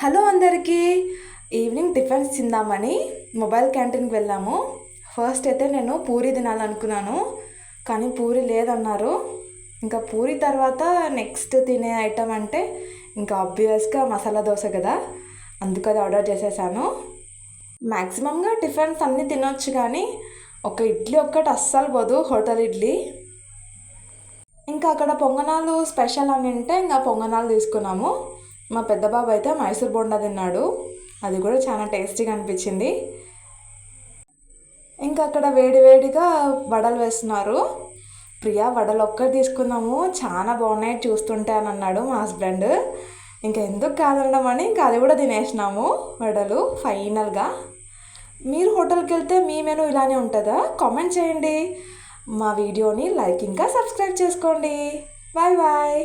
Hello అందరికీ. Evening tiffins తిందామని mobile క్యాంటీన్కి వెళ్ళాము. ఫస్ట్ అయితే నేను పూరి తినాలనుకున్నాను కానీ పూరి లేదన్నారు. ఇంకా పూరి తర్వాత నెక్స్ట్ తినే ఐటమ్ అంటే ఇంకా ఆబ్వియస్గా మసాలా దోశ కదా అందుకు అది ఆర్డర్ చేసేసాను. మ్యాక్సిమంగా టిఫిన్స్ అన్నీ తినొచ్చు కానీ ఒక ఇడ్లీ ఒక్కటి అస్సలు పోదు హోటల్ ఇడ్లీ. ఇంకా అక్కడ పొంగనాలు స్పెషల్ అని ఉంటే ఇంకా పొంగనాలు తీసుకున్నాము. మా పెద్ద బాబు అయితే మైసూర్ బొండా తిన్నాడు. అది కూడా చాలా టేస్టీగా అనిపించింది. ఇంకా అక్కడ వేడి వేడిగా వడలు వేస్తున్నారు. ప్రియా వడలు ఒక్కటి తీసుకుందాము. చాలా బాగున్నాయి చూస్తుంటే అని అన్నాడు మా హస్బెండ్. ఇంకా ఎందుకు కాదనడం అని ఇంకా అది కూడా తినేసినాము వడలు ఫైనల్గా. మీరు హోటల్కి వెళ్తే మీ మెనూ ఇలానే ఉంటుందా? కామెంట్ చేయండి. మా వీడియోని లైక్ ఇంకా సబ్స్క్రైబ్ చేసుకోండి. Bye bye.